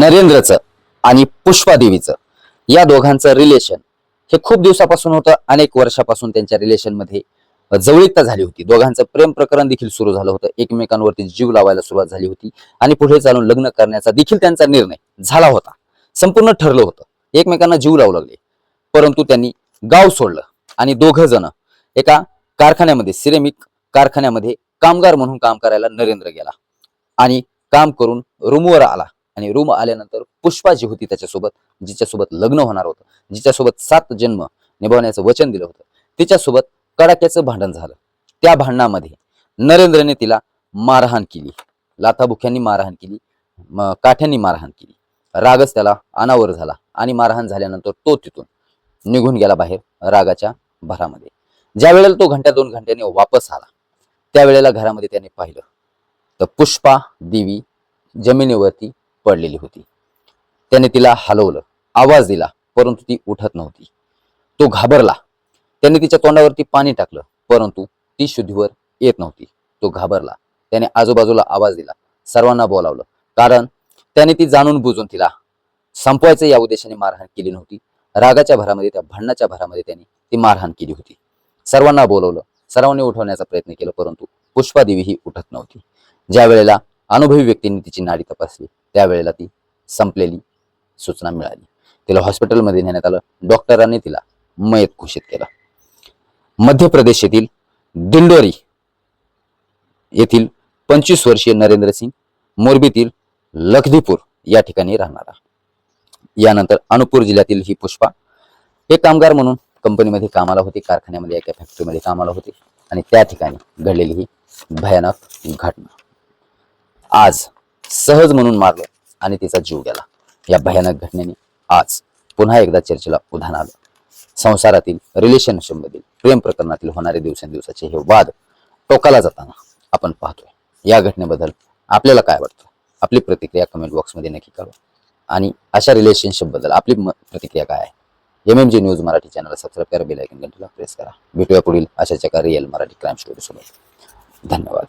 नरेंद्रचं आणि पुष्पादेवीचं या दोघांचं रिलेशन हे खूप दिवसापासून होतं अनेक वर्षापासून त्यांच्या रिलेशनमध्ये जवळीकता झाली होती. दोघांचं प्रेम प्रकरण देखील सुरू झालं होतं. एकमेकांवरती जीव लावायला सुरुवात झाली होती. आणि पुढे चालून लग्न करण्याचा देखील त्यांचा निर्णय झाला होता. संपूर्ण ठरलं होतं. एकमेकांना जीव लावू लागले. परंतु त्यांनी गाव सोडलं. आणि दोघं जण एका कारखान्यामध्ये सिरेमिक कारखान्यामध्ये कामगार म्हणून काम करायला नरेंद्र गेला. आणि काम करून रूमवर आला. आणि रूम आल्यानंतर पुष्पा जी होती त्याच्यासोबत जिच्यासोबत लग्न होणार होतं जिच्यासोबत सात जन्म निभावण्याचं वचन दिलं होतं. तिच्यासोबत कडाक्याचं भांडण झालं. त्या भांडणामध्ये नरेंद्रने तिला मारहाण केली. लाथाबुख्यांनी मारहाण केली काठ्यांनी मारहाण केली. रागच त्याला अनावर झाला आणि मारहाण झाल्यानंतर तो तिथून निघून गेला बाहेर रागाच्या भरामध्ये. ज्या वेळेला तो घंट्या दोन घंट्याने वापस आला त्यावेळेला घरामध्ये त्याने पाहिलं. तर पुष्पा देवी जमिनीवरती पडलेली होती. त्याने तिला हलवलं. आवाज दिला परंतु ती उठत नव्हती. तो घाबरला. त्याने तिच्या तोंडावरती पाणी टाकलं परंतु ती शुद्धीवर येत नव्हती. तो घाबरला. त्याने आजूबाजूला आवाज दिला. सर्वांना बोलावलं. कारण त्याने ती जाणून बुजून तिला संपवायचं या उद्देशाने मारहाण केली नव्हती. रागाच्या भरामध्ये त्या भांडणाच्या भरामध्ये त्याने ती मारहाण केली होती. सर्वांना बोलवलं. सर्वांनी उठवण्याचा प्रयत्न केला परंतु पुष्पादेवी ही उठत नव्हती. ज्या वेळेला अनुभवी व्यक्तींनी तिची नाडी तपासली त्यावेळेला ती संपलेली सूचना मिळाली. तिला हॉस्पिटलमध्ये नेण्यात आलं. डॉक्टरांनी तिला मयत घोषित केलं. मध्य प्रदेश येथील दिंडोरी येथील पंचवीस वर्षीय नरेंद्र सिंग मोरबीतील लखदीपूर या ठिकाणी राहणारा यानंतर अनुपूर जिल्ह्यातील ही पुष्पा हे कामगार म्हणून कंपनीमध्ये कामाला होती कारखान्यामध्ये एका फॅक्टरीमध्ये कामाला होती आणि त्या ठिकाणी घडलेली ही भयानक घटना. आज सहज म्हणून मारलं आणि तिचा जीव गेला. या भयानक घटनेने आज पुन्हा एकदा चर्चेला उधाण आलं. संसारातील रिलेशनशिपमधील प्रेम प्रकरणातील होणारे दिवसेंदिवसाचे हे वाद टोकाला जाताना आपण पाहतोय. या घटनेबद्दल आपल्याला काय वाटतं? आपली प्रतिक्रिया कमेंट बॉक्समध्ये नक्की कळवा. आणि अशा रिलेशनशिपबद्दल आपली म- प्रतिक्रिया काय आहे? M M G news Marathi चॅनलला सबस्क्राईब करा बेलायकन घंटीला प्रेस करा. भेटूया पुढील अशाच एका रिअल मराठी क्राईम स्टोरीसोबत धन्यवाद.